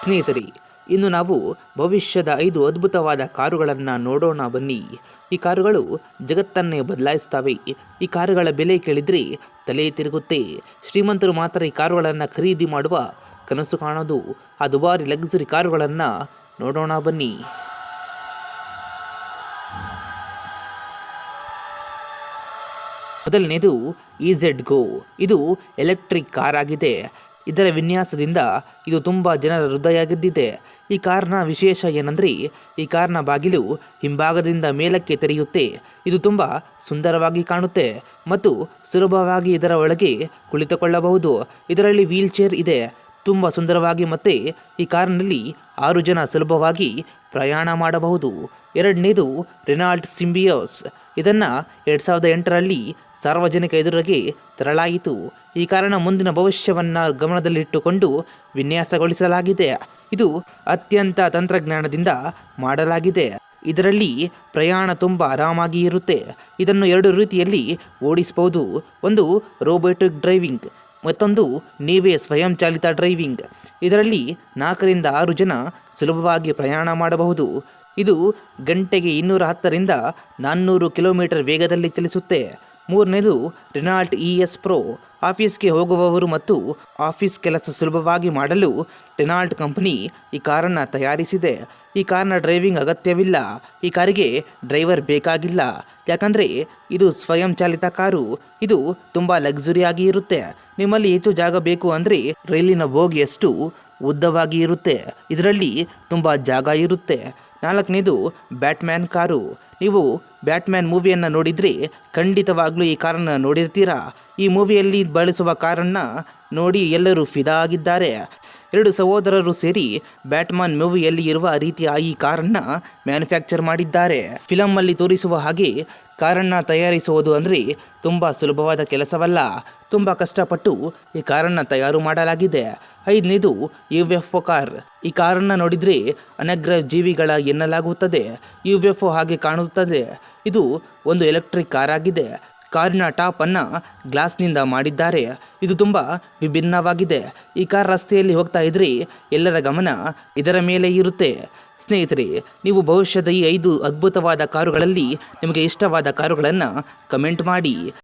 ಸ್ನೇಹಿತರೆ, ಇನ್ನು ನಾವು ಭವಿಷ್ಯದ ಐದು ಅದ್ಭುತವಾದ ಕಾರುಗಳನ್ನು ನೋಡೋಣ ಬನ್ನಿ. ಈ ಕಾರುಗಳು ಜಗತ್ತನ್ನೇ ಬದಲಾಯಿಸ್ತವೆ. ಈ ಕಾರುಗಳ ಬೆಲೆ ಕೇಳಿದರೆ ತಲೆ ತಿರುಗುತ್ತೆ. ಶ್ರೀಮಂತರು ಮಾತ್ರ ಈ ಕಾರುಗಳನ್ನು ಖರೀದಿ ಮಾಡುವ ಕನಸು ಕಾಣೋದು, ಆ ದುಬಾರಿ ಲಗ್ಸುರಿ ಕಾರುಗಳನ್ನು ನೋಡೋಣ ಬನ್ನಿ. ಮೊದಲನೇದು ಇಜೆಡ್ ಗೋ ಇದು ಎಲೆಕ್ಟ್ರಿಕ್ ಕಾರ್ ಆಗಿದೆ. ಇದರ ವಿನ್ಯಾಸದಿಂದ ಇದು ತುಂಬ ಜನರ ಹೃದಯ ಗೆದ್ದಿದೆ ಈ ಕಾರ್ನ ವಿಶೇಷ ಏನಂದ್ರೆ, ಈ ಕಾರ್ನ ಬಾಗಿಲು ಹಿಂಭಾಗದಿಂದ ಮೇಲಕ್ಕೆ ತೆರೆಯುತ್ತೆ. ಇದು ತುಂಬ ಸುಂದರವಾಗಿ ಕಾಣುತ್ತೆ ಮತ್ತು ಸುಲಭವಾಗಿ ಇದರ ಒಳಗೆ ಕುಳಿತುಕೊಳ್ಳಬಹುದು. ಇದರಲ್ಲಿ ವೀಲ್ ಚೇರ್ ಇದೆ. ತುಂಬ ಸುಂದರವಾಗಿ ಮತ್ತೆ ಈ ಕಾರ್ನಲ್ಲಿ ಆರು ಜನ ಸುಲಭವಾಗಿ ಪ್ರಯಾಣ ಮಾಡಬಹುದು. ಎರಡನೇದು ರೆನಾಲ್ಟ್ ಸಿಂಬಿಯೋಸ್. ಇದನ್ನು ಎರಡು ಸಾವಿರದ ಎಂಟರಲ್ಲಿ ಸಾರ್ವಜನಿಕ ಎದುರಿಗೆ ತರಲಾಯಿತು ಈ ಕಾರಣ ಮುಂದಿನ ಭವಿಷ್ಯವನ್ನು ಗಮನದಲ್ಲಿಟ್ಟುಕೊಂಡು ವಿನ್ಯಾಸಗೊಳಿಸಲಾಗಿದೆ. ಇದು ಅತ್ಯಂತ ತಂತ್ರಜ್ಞಾನದಿಂದ ಮಾಡಲಾಗಿದೆ. ಇದರಲ್ಲಿ ಪ್ರಯಾಣ ತುಂಬ ಆರಾಮಾಗಿ ಇರುತ್ತೆ. ಇದನ್ನು ಎರಡು ರೀತಿಯಲ್ಲಿ ಓಡಿಸಬಹುದು. ಒಂದು ರೋಬೋಟಿಕ್ ಡ್ರೈವಿಂಗ್, ಮತ್ತೊಂದು ನೀವೇ ಸ್ವಯಂಚಾಲಿತ ಡ್ರೈವಿಂಗ್. ಇದರಲ್ಲಿ ನಾಲ್ಕರಿಂದ ಆರು ಜನ ಸುಲಭವಾಗಿ ಪ್ರಯಾಣ ಮಾಡಬಹುದು. ಇದು ಗಂಟೆಗೆ ಇನ್ನೂರ ಹತ್ತರಿಂದ ನಾನ್ನೂರು ಕಿಲೋಮೀಟರ್ ವೇಗದಲ್ಲಿ ಚಲಿಸುತ್ತೆ. ಮೂರನೇದು ರೆನಾಲ್ಟ್ ಇ ಎಸ್ ಪ್ರೋ ಆಫೀಸ್ಗೆ ಹೋಗುವವರು ಮತ್ತು ಆಫೀಸ್ ಕೆಲಸ ಸುಲಭವಾಗಿ ಮಾಡಲು ರೆನಾಲ್ಟ್ ಕಂಪನಿ ಈ ಕಾರನ್ನು ತಯಾರಿಸಿದೆ. ಈ ಕಾರ್ನ ಡ್ರೈವಿಂಗ್ ಅಗತ್ಯವಿಲ್ಲ. ಈ ಕಾರಿಗೆ ಡ್ರೈವರ್ ಬೇಕಾಗಿಲ್ಲ. ಯಾಕಂದರೆ ಇದು ಸ್ವಯಂ ಚಾಲಿತ ಕಾರು. ಇದು ತುಂಬ ಲಕ್ಸುರಿಯಾಗಿ ಇರುತ್ತೆ. ನಿಮ್ಮಲ್ಲಿ ಹೆಚ್ಚು ಜಾಗ ಬೇಕು ಅಂದರೆ ರೈಲಿನ ಬೋಗಿಯಷ್ಟು ಉದ್ದವಾಗಿ ಇರುತ್ತೆ. ಇದರಲ್ಲಿ ತುಂಬ ಜಾಗ ಇರುತ್ತೆ. ನಾಲ್ಕನೇದು, ಬ್ಯಾಟ್ಮ್ಯಾನ್ ಕಾರು. ನೀವು ಬ್ಯಾಟ್ಮ್ಯಾನ್ ಮೂವಿಯನ್ನು ನೋಡಿದರೆ ಖಂಡಿತವಾಗ್ಲೂ ಈ ಕಾರನ್ನು ನೋಡಿರ್ತೀರಾ? ಈ ಮೂವಿಯಲ್ಲಿ ಬಳಸುವ ಕಾರನ್ನು ನೋಡಿ ಎಲ್ಲರೂ ಫಿದಾ ಆಗಿದ್ದಾರೆ. ಎರಡು ಸಹೋದರರು ಸೇರಿ ಬ್ಯಾಟ್ಮನ್ ಮೂವಿಯಲ್ಲಿ ಇರುವ ರೀತಿಯ ಈ ಕಾರನ್ನು ಮ್ಯಾನುಫ್ಯಾಕ್ಚರ್ ಮಾಡಿದ್ದಾರೆ. ಫಿಲಮ್ಮಲ್ಲಿ ತೋರಿಸುವ ಹಾಗೆ ಕಾರನ್ನು ತಯಾರಿಸುವುದು ಅಂದರೆ ತುಂಬ ಸುಲಭವಾದ ಕೆಲಸವಲ್ಲ. ತುಂಬ ಕಷ್ಟಪಟ್ಟು ಈ ಕಾರನ್ನು ತಯಾರು ಮಾಡಲಾಗಿದೆ. ಐದನೇದು ಯು ಎಫ್ ಒ ಕಾರ್. ಈ ಕಾರನ್ನು ನೋಡಿದರೆ ಅನಗ್ರ ಜೀವಿಗಳ ಎನ್ನಲಾಗುತ್ತದೆ. ಯು ಎಫ್ ಒ ಹಾಗೆ ಕಾಣುತ್ತದೆ. ಇದು ಒಂದು ಎಲೆಕ್ಟ್ರಿಕ್ ಕಾರ್ ಆಗಿದೆ. ಕಾರಿನ ಟಾಪ್ ಅನ್ನ ಗ್ಲಾಸ್ನಿಂದ ಮಾಡಿದ್ದಾರೆ. ಇದು ತುಂಬ ವಿಭಿನ್ನವಾಗಿದೆ. ಈ ಕಾರ್ ರಸ್ತೆಯಲ್ಲಿ ಹೋಗ್ತಾ ಇದ್ರೆ, ಎಲ್ಲರ ಗಮನ ಇದರ ಮೇಲೆ ಇರುತ್ತೆ. ಸ್ನೇಹಿತರೆ, ನೀವು ಭವಿಷ್ಯದ ಈ ಐದು ಅದ್ಭುತವಾದ ಕಾರುಗಳಲ್ಲಿ ನಿಮಗೆ ಇಷ್ಟವಾದ ಕಾರುಗಳನ್ನು ಕಮೆಂಟ್ ಮಾಡಿ.